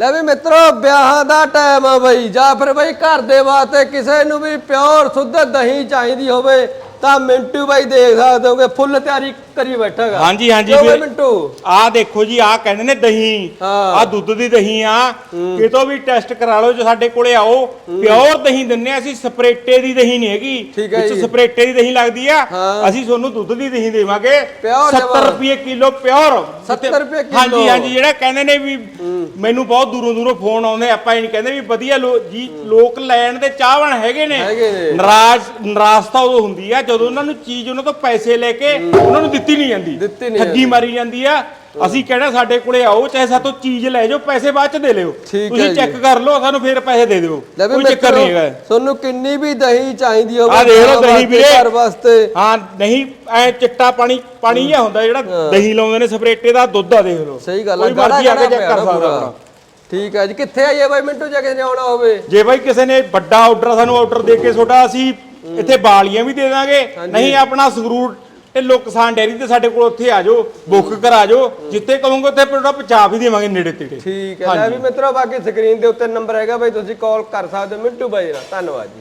ਲੈ ਵੀ ਮਿੱਤਰੋ, ਵਿਆਹਾਂ ਦਾ ਟਾਈਮ ਆ ਬਈ। ਜਾਂ ਫਿਰ ਬਈ ਘਰ ਦੇ ਵਾਸਤੇ ਕਿਸੇ ਨੂੰ ਵੀ ਪਿਓਰ, ਸੁੱਧ ਦਹੀਂ ਚਾਹੀਦੀ ਹੋਵੇ ਤਾਂ ਮਿੰਟੂ ਬਾਈ ਦੇਖ ਸਕਦੇ ਹੋਗੇ ਫੁੱਲ ਤਿਆਰੀ ਕਰੀ ਬੈਠਾਗਾ ਹਾਂਜੀ, ਹਾਂਜੀ ਵੀਰ। ਮਿੰਟੂ ਆਹ ਦੇਖੋ ਜੀ ਆਹ ਕਹਿੰਦੇ ਨੇ ਦਹੀਂ। ਆਹ ਦੁੱਧ ਦੀ ਦਹੀਂ ਆ ਕਿਤੋਂ ਵੀ ਟੈਸਟ ਕਰਾ ਲਓ ਜੋ ਸਾਡੇ ਕੋਲੇ ਆਓ ਪਿਓਰ ਦਹੀਂ ਦਿੰਨੇ ਆ ਅਸੀਂ ਸਪਰੇਟੇ ਦੀ ਦਹੀਂ ਨਹੀਂ ਹੈਗੀ ਵਿੱਚ। ਸਪਰੇਟੇ ਦੀ ਦਹੀਂ ਲੱਗਦੀ ਆ। ਅਸੀਂ ਤੁਹਾਨੂੰ ਦੁੱਧ ਦੀ ਦਹੀਂ ਦੇਵਾਂਗੇ ਪਿਓਰ 70 ਜਮਾਂ। ਰੁਪਏ ਕਿਲੋ ਪਿਓਰ 70 ਰੁਪਏ ਕਿੱਲੋ। ਹਾਂਜੀ ਹਾਂਜੀ ਜਿਹੜਾ ਕਹਿੰਦੇ ਨੇ ਵੀ ਮੈਨੂੰ ਬਹੁਤ ਦੂਰੋਂ ਦੂਰੋਂ ਫੋਨ ਆਉਂਦੇ ਆਪਾਂ ਇਹ ਨਹੀਂ ਕਹਿੰਦੇ ਵੀ ਵਧੀਆ ਜੀ ਲੋਕ ਲੈਣ ਦੇ ਚਾਹਵਣ ਹੈਗੇ ਨੇ। ਨਾਰਾਜ਼ ਨਿਰਾਸ਼ਤਾ ਉਦੋਂ ਹੁੰਦੀ ਆ ਜਦੋਂ ਉਹਨਾਂ ਨੂੰ ਚੀਜ਼ ਉਹਨਾਂ ਤੋਂ ਪੈਸੇ ਲੈ ਕੇ ਉਹਨਾਂ ਨੂੰ ਦਿੱਤੀ ਨਹੀਂ ਜਾਂਦੀ। ਨਹੀਂ ਠੱਗੀ ਮਾਰੀ ਜਾਂਦੀ ਆ। ਅਸੀਂ ਕਹਿਣਾ ਸਾਡੇ ਕੋਲੇ ਆਓ ਚਾਹੇ ਸਾਤੋਂ ਚੀਜ਼ ਲੈ ਜਾਓ ਪੈਸੇ ਬਾਅਦ ਚ ਦੇ ਲਿਓ। ਠੀਕ ਹੈ ਤੁਸੀਂ ਜੀ। ਚੈੱਕ ਕਰ ਲਓ ਸਾਨੂੰ ਫੇਰ ਪੈਸੇ ਦੇ ਦਿਓ। ਲੈ ਵੀ ਕੋਈ ਚੱਕਰ ਮਿੱਤਰੋ ਨਹੀਂ ਹੈਗਾ। ਤੁਹਾਨੂੰ ਕਿੰਨੀ ਵੀ ਦਹੀਂ ਚਾਹੀਦੀ ਹੋਵੇ ਆਹ ਦੇਖ ਲਓ ਦਹੀਂ ਵੀਰੇ। ਘਰ ਵਾਸਤੇ। ਹਾਂ ਨਹੀਂ ਐ ਚਿੱਟਾ ਪਾਣੀ ਪਾਣੀ ਜਿਹਾ ਹੁੰਦਾ ਜਿਹੜਾ ਦਹੀਂ ਲਾਉਂਦੇ ਨੇ ਸਪਰੇਟੇ ਦਾ ਦੁੱਧ ਆ ਦੇਖ ਲਓ। ਸਹੀ ਗੱਲ ਆ ਕੋਈ ਮਰਜ਼ੀ ਆ ਕੇ ਚੈੱਕ ਕਰ ਸਕਦਾ ਪੂਰਾ। ਆਪਣਾ। ਠੀਕ ਹੈ ਜੀ ਕਿੱਥੇ ਆਈਏ ਬਾਈ ਮਿੰਟੂ ਜੇ ਕਿਸੇ ਨੇ ਆਉਣਾ ਹੋਵੇ? ਜੇ ਬਾਈ ਕਿਸੇ ਨੇ ਵੱਡਾ ਆਰਡਰ ਸਾਨੂੰ ਆਰਡਰ ਦੇ ਕੇ ਤੁਹਾਡਾ ਅਸੀਂ ਇੱਥੇ ਬਾਲੀਆਂ ਵੀ ਦੇ ਦਾਂਗੇ। ਨਹੀਂ ਆਪਣਾ ਸੰਗਰੂਰ ਢਿੱਲੋਂ ਕਿਸਾਨ ਡੈਰੀ ਤੇ ਸਾਡੇ ਕੋਲ ਉੱਥੇ ਆ ਜਾਓ ਬੁੱਕ ਕਰਾ ਜਾਓ। ਜਿੱਥੇ ਕਹੋਗੇ ਉੱਥੇ ਪ੍ਰੋਡਕਟ ਪਹੁੰਚਾ ਵੀ ਦੇਵਾਂਗੇ ਨੇੜੇ ਤੇੜੇ। ਠੀਕ ਹੈ। ਲੈ ਵੀ ਮਿੱਤਰੋ ਬਾਕੀ ਸਕਰੀਨ ਦੇ ਉੱਤੇ ਨੰਬਰ ਹੈਗਾ ਬਾਈ ਤੁਸੀਂ ਕਾਲ ਕਰ ਸਕਦੇ ਹੋ ਮਿੰਟੂ ਬਾਈ ਨਾਲ। ਧੰਨਵਾਦ ਜੀ।